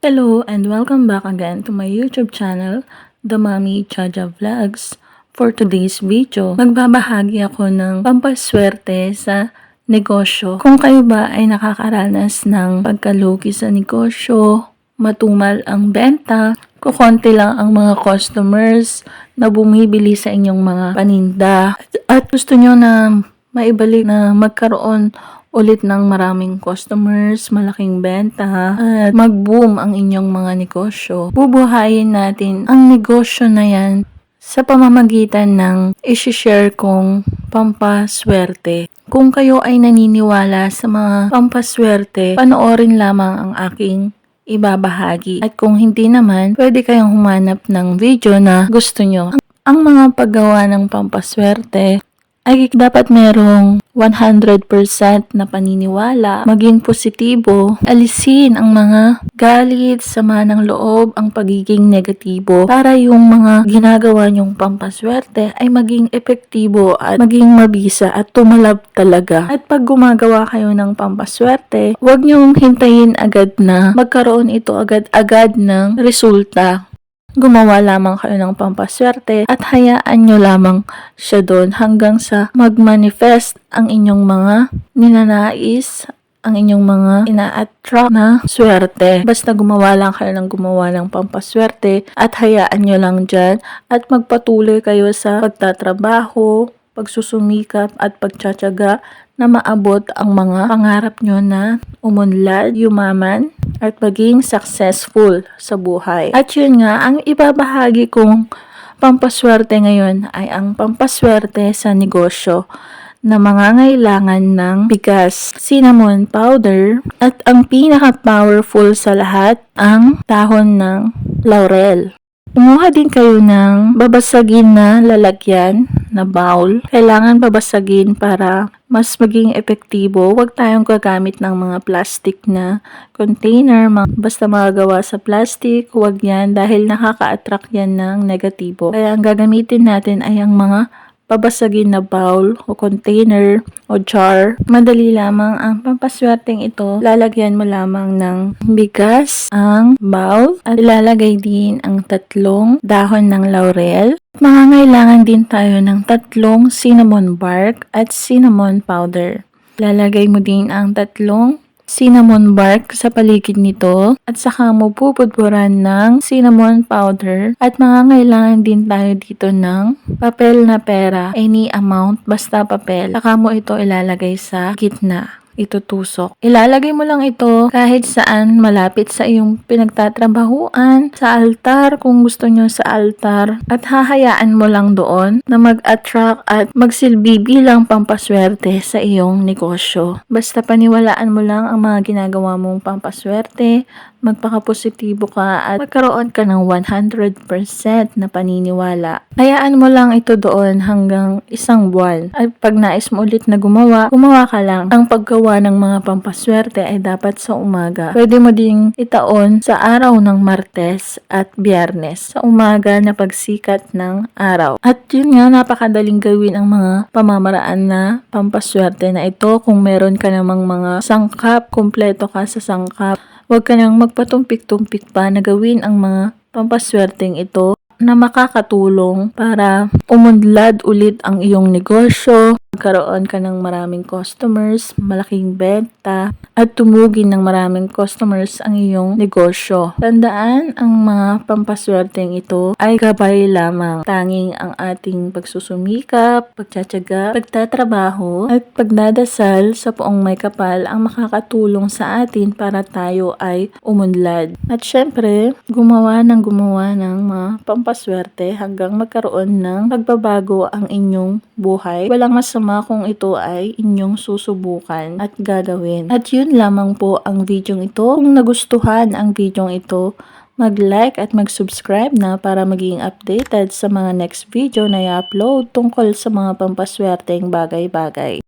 Hello and welcome back again to my YouTube channel, The Mommy Chaja Vlogs. For today's video, magbabahagi ako ng pampaswerte sa negosyo. Kung kayo ba ay nakakaranas ng pagkalugi sa negosyo, matumal ang benta, kukonti lang ang mga customers na bumibili sa inyong mga paninda, at gusto nyo na maibalik na magkaroon ulit ng maraming customers, malaking benta, at mag-boom ang inyong mga negosyo. Bubuhayin natin ang negosyo na yan sa pamamagitan ng isi-share kong pampaswerte. Kung kayo ay naniniwala sa mga pampaswerte, panoorin lamang ang aking ibabahagi. At kung hindi naman, pwede kayong humanap ng video na gusto nyo. Ang, ang mga paggawa ng pampaswerte ay dapat merong 100% na paniniwala, maging positibo, alisin ang mga galit, sama ng loob, ang pagiging negatibo para yung mga ginagawa nyong pampaswerte ay maging epektibo at maging mabisa at tumalab talaga. At pag gumagawa kayo ng pampaswerte, huwag nyong hintayin agad na magkaroon ito agad-agad ng resulta gumawa lamang kayo ng pampaswerte at hayaan nyo lamang siya doon hanggang sa mag-manifest ang inyong mga ninanais, ang inyong mga ina-attract na swerte. Basta gumawa lang kayo ng gumawa ng pampaswerte at hayaan nyo lang dyan at magpatuloy kayo sa pagtatrabaho, pagsusumikap at pagtsatsaga na maabot ang mga pangarap nyo na umunlad, yumaman, at maging successful sa buhay. At yun nga, ang ibabahagi kong pampaswerte ngayon ay ang pampaswerte sa negosyo na mangangailangan ng bigas, cinnamon powder, at ang pinaka-powerful sa lahat, ang dahon ng laurel. Kumuha din kayo ng babasagin na lalagyan na bowl. Kailangan babasagin para mas maging epektibo. Huwag tayong gagamit ng mga plastic na container. Mga, basta magagawa sa plastic, huwag yan dahil nakaka-attract yan ng negatibo. Kaya ang gagamitin natin ay ang mga babasagin na bowl o container o jar. Madali lamang ang pampaswerteng ito. Lalagyan mo lamang ng bigas ang bowl at ilalagay din ang tatlong dahon ng laurel. Mangangailangan din tayo ng tatlong cinnamon bark at cinnamon powder. Lalagay mo din ang tatlong cinnamon bark sa paligid nito at saka mo pupudpuran ng cinnamon powder at mangangailangan din tayo dito ng papel na pera, any amount, basta papel. Saka mo ito ilalagay sa gitna itutusok. Ilalagay mo lang ito kahit saan malapit sa iyong pinagtatrabahuan, sa altar kung gusto nyo sa altar at hahayaan mo lang doon na mag-attract at magsilbi bilang pampaswerte sa iyong negosyo. Basta paniwalaan mo lang ang mga ginagawa mong pampaswerte, magpakapositibo ka at magkaroon ka ng 100% na paniniwala. Hayaan mo lang ito doon hanggang isang buwan. At pag nais mo ulit na gumawa, gumawa ka lang. Ang paggawa ng mga pampaswerte ay dapat sa umaga. Pwede mo ding itaon sa araw ng Martes at Biyernes sa umaga na pagsikat ng araw. At yun nga, napakadaling gawin ang mga pamamaraan na pampaswerte na ito kung meron ka namang mga sangkap, kumpleto ka sa sangkap Huwag ka nang magpatumpik-tumpik pa na gawin ang mga pampaswerteng ito na makakatulong para umunlad ulit ang iyong negosyo, magkaroon ka ng maraming customers, malaking benta, at tumugin ng maraming customers ang iyong negosyo. Tandaan, ang mga pampaswerteng ito ay gabay lamang. Tanging ang ating pagsusumikap, pagtsatsaga, pagtatrabaho, at pagdadasal sa poong may kapal ang makakatulong sa atin para tayo ay umunlad. At syempre, gumawa ng gumawa ng mga pampaswerte hanggang magkaroon ng pagbabago ang inyong buhay. Walang masama kung ito ay inyong susubukan at gagawin. At yun lamang po ang video ito. Kung nagustuhan ang video ito, mag-like at mag-subscribe na para maging updated sa mga next video na i-upload tungkol sa mga pampaswerteng bagay-bagay.